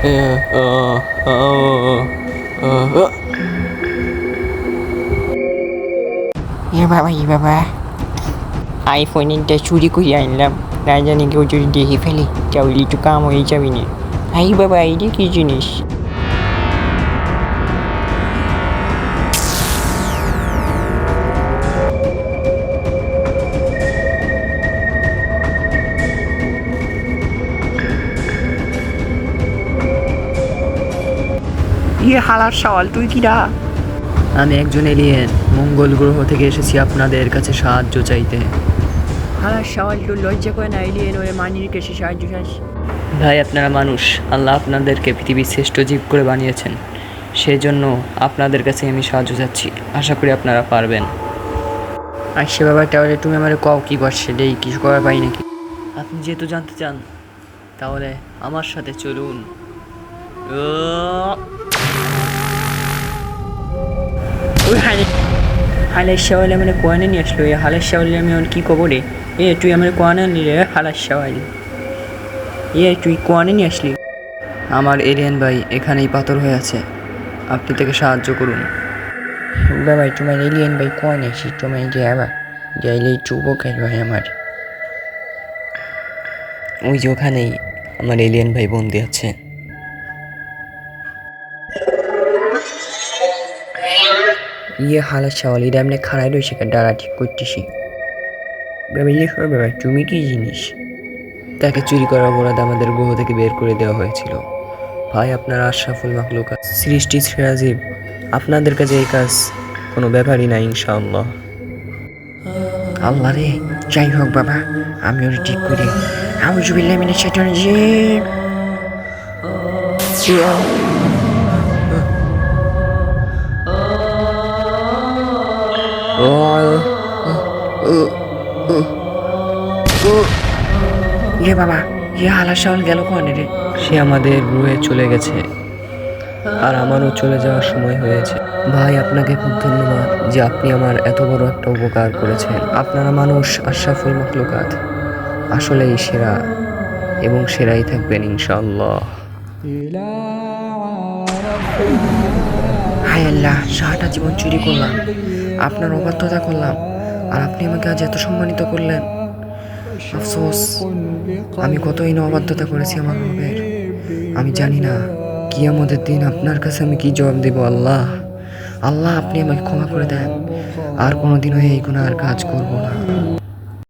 এ বাবা এ বাবা আইফোনটা চুরি করে আনলাম না জানি কেউ যদি দেখে ফেলে তাহলে একটু কাম হয়ে যাবে না আই বাবা এইটা কি জিনিস ইয়ে হালার সওয়াল তুই কিরা? আমি একজন এলিয়েন মঙ্গল গ্রহ থেকে এসেছি আপনাদের কাছে সাহায্য চাইতে। হালার সওয়াল তো লজ্জা করে না এলিয়েন ওরে মানির কাছে সাহায্য চাস। ভাই আপনারা মানুষ আল্লাহ আপনাদেরকে পৃথিবীর শ্রেষ্ঠ জীব করে বানিয়েছেন। সেই জন্য আপনাদের কাছে আমি সাহায্য চাচ্ছি আশা করি আপনারা পারবেন। আচ্ছা বাবা তাহলে তুমি আমার কও কি করছে এই কিছু করার পাই নাকি? আপনি যেহেতু জানতে চান তাহলে আমার সাথে চলুন। হালের সওয়ালে মানে কোয়ানে নিয়ে আসলো? এই হালের সওয়ালে আমি ওর কী কবো রে এ তুই আমার কোয়ানে আনলি রে? হালার সওয়াল এ তুই কোয়ানে নিয়ে আসলি? আমার এলিয়েন ভাই এখানেই পাথর হয়ে আছে। আপনি তাকে সাহায্য করুন। বাবা তোমার এলিয়েন ভাই কোয়ানে আসি তোমায় যে আবার যাইলে চুবো খাইল ভাই আমার। ওই যে ওখানেই আমার এলিয়েন ভাই বন্দি আছে। ইয়ে হালার সওয়াল এটা এমনি খাড়াই রয়েছে ডালা ঠিক করতেছি হয় বাবা তুমি কি জিনিস তাকে চুরি করার অপরাধ আমাদের গ্রহ থেকে বের করে দেওয়া হয়েছিল ভাই আপনার আশরাফুল মাকলুকা সৃষ্টি সিরাজীব আপনাদের কাছে এই কাজ কোনো ব্যাপারই না ইনশাআল্লাহ আল্লাহ রে যাই হোক বাবা আমি ওর ঠিক করি আমি জুবিল্লাহ মিলে সেটা যে ইয়ে বাবা ইয়ে হালার সাউল গেল কোয়ানে রে সে আমাদের গ্রহে চলে গেছে আর আমারও চলে যাওয়ার সময় হয়েছে ভাই আপনাকে খুব ধন্যবাদ যে আপনি আমার এত বড় একটা উপকার করেছেন আপনারা মানুষ আশরাফুল মখলুকাত আসলেই সেরা এবং সেরাই থাকবেন ইনশাআল্লাহ হায় আল্লাহ, সারাটা জীবন চুরি করলাম। আপনার অবাধ্যতা করলাম। আর আপনি আমাকে আজ এত সম্মানিত করলেন। আফসোস, আমি কতই না অবাধ্যতা করেছি আমার রবের। আমি জানি না কি আমাদের দিন আপনার কাছে আমি কি জবাব দেব, আল্লাহ। আল্লাহ, আপনি আমাকে ক্ষমা করে দেন। আর কোনোদিনও এই গুণার কাজ করব না।